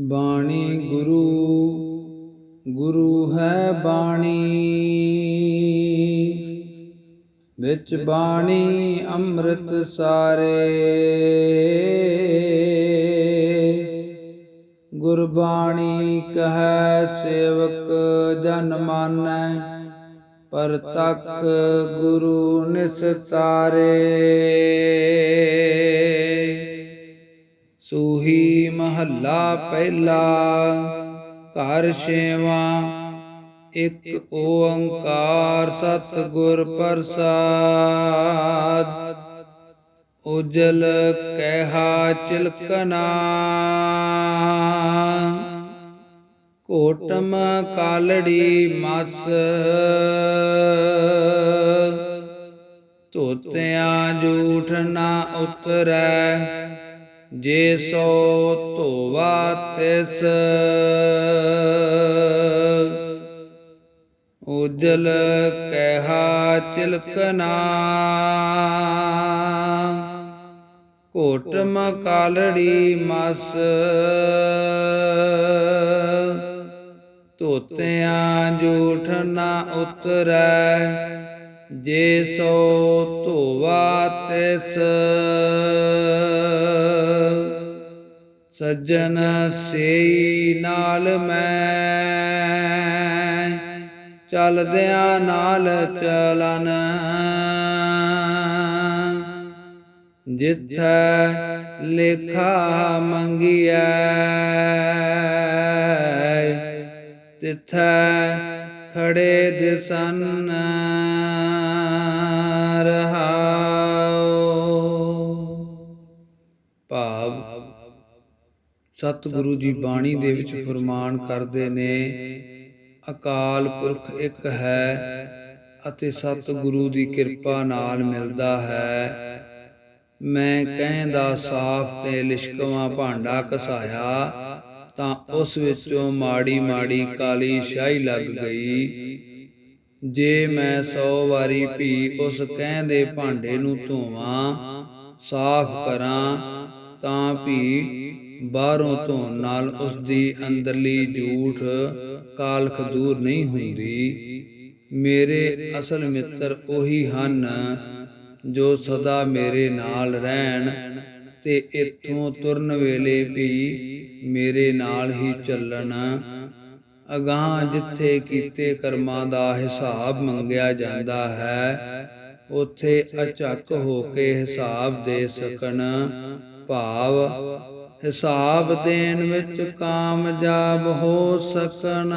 ਬਾਣੀ ਗੁਰੂ ਗੁਰੂ ਹੈ ਬਾਣੀ। ਵਿੱਚ ਬਾਣੀ ਅੰਮ੍ਰਿਤ ਸਾਰੇ। ਗੁਰਬਾਣੀ ਕਹੈ ਸੇਵਕ ਜਨ ਮਾਨੈ, ਪਰ ਤੱਕ ਗੁਰੂ ਨਿਸਤਾਰੇ। ਸੂਹੀ ਮਹੱਲਾ ਪਹਿਲਾ, ਘਰ ਛੇਵਾ, ਇੱਕ ਓੰਕਾਰ ਸਤਿਗੁਰ ਪ੍ਰਸਾਦ। ਉਜਲ ਕਹਿਆ ਚਿਲਕਨਾ ਕੋਟਮ ਕਾਲੜੀ ਮਸ। ਧੋਤਿਆਂ ਜੂਠ ਨਾ ਉਤਰੈ। ਜੇ ਸੋ ਧੋਵਾ ਤਿਸ, ਉਜਲ ਕਹਿਆ ਚਿਲਕਨਾ ਘੋਟਮ ਕਾਲੜੀ ਮਸ ਤੋਤਿਆਂ ਜੂਠ ਨਾ ਉਤਰੈ। ਜੇ ਸੋ ਧੋਵਾ ਤਿਸ ਸੱਜਣ ਸੇਈ ਨਾਲ ਮੈਂ, ਚਲਦਿਆਂ ਨਾਲ ਚਲਨ। ਜਿੱਥੈ ਲੇਖਾ ਮੰਗਿਐ, ਤਿਥੈ ਖੜੇ ਦਿਸਨ ਰਹਾਉ। ਭਾਵ ਸਤਿਗੁਰੂ ਜੀ ਬਾਣੀ ਦੇ ਵਿੱਚ ਫਰਮਾਨ ਕਰਦੇ ਨੇ, ਅਕਾਲ ਪੁਰਖ ਇੱਕ ਹੈ ਅਤੇ ਸਤਿਗੁਰੂ ਦੀ ਕਿਰਪਾ ਨਾਲ ਮਿਲਦਾ ਹੈ। ਮੈਂ ਕਹਿੰਦਾ ਸਾਫ਼ ਤੇ ਲਿਸ਼ਕਵਾ ਭਾਂਡਾ ਕਸਾਇਆ ਤਾਂ ਉਸ ਵਿੱਚੋਂ ਮਾੜੀ ਮਾੜੀ ਕਾਲੀ ਸ਼ਾਹੀ ਲੱਗ ਗਈ। ਜੇ ਮੈਂ ਸੌ ਵਾਰੀ ਵੀ ਉਸ ਕਹਿੰਦੇ ਭਾਂਡੇ ਨੂੰ ਧੋਵਾਂ, ਸਾਫ਼ ਕਰਾਂ ਤਾਂ ਵੀ ਬਾਹਰੋਂ ਧੋਣ ਨਾਲ ਉਸ ਦੀ ਅੰਦਰਲੀ ਝੂਠ ਕਾਲਖ ਦੂਰ ਨਹੀਂ ਹੁੰਦੀ। ਮੇਰੇ ਅਸਲ ਮਿੱਤਰ ਉਹੀ ਹਨ ਜੋ ਸਦਾ ਮੇਰੇ ਨਾਲ ਰਹਿਣ ਤੇ ਇੱਥੋਂ ਤੁਰਨ ਵੇਲੇ ਵੀ ਮੇਰੇ ਨਾਲ ਹੀ ਚੱਲਣ। ਅਗਾਹ ਜਿੱਥੇ ਕੀਤੇ ਕਰਮਾਂ ਦਾ ਹਿਸਾਬ ਮੰਗਿਆ ਜਾਂਦਾ ਹੈ, ਉਥੇ ਅਚੱਕ ਹੋ ਕੇ ਹਿਸਾਬ ਦੇ ਸਕਣ। ਭਾਵ ਹਿਸਾਬ ਦੇਣ ਵਿੱਚ ਕਾਮਯਾਬ ਹੋ ਸਕਣ।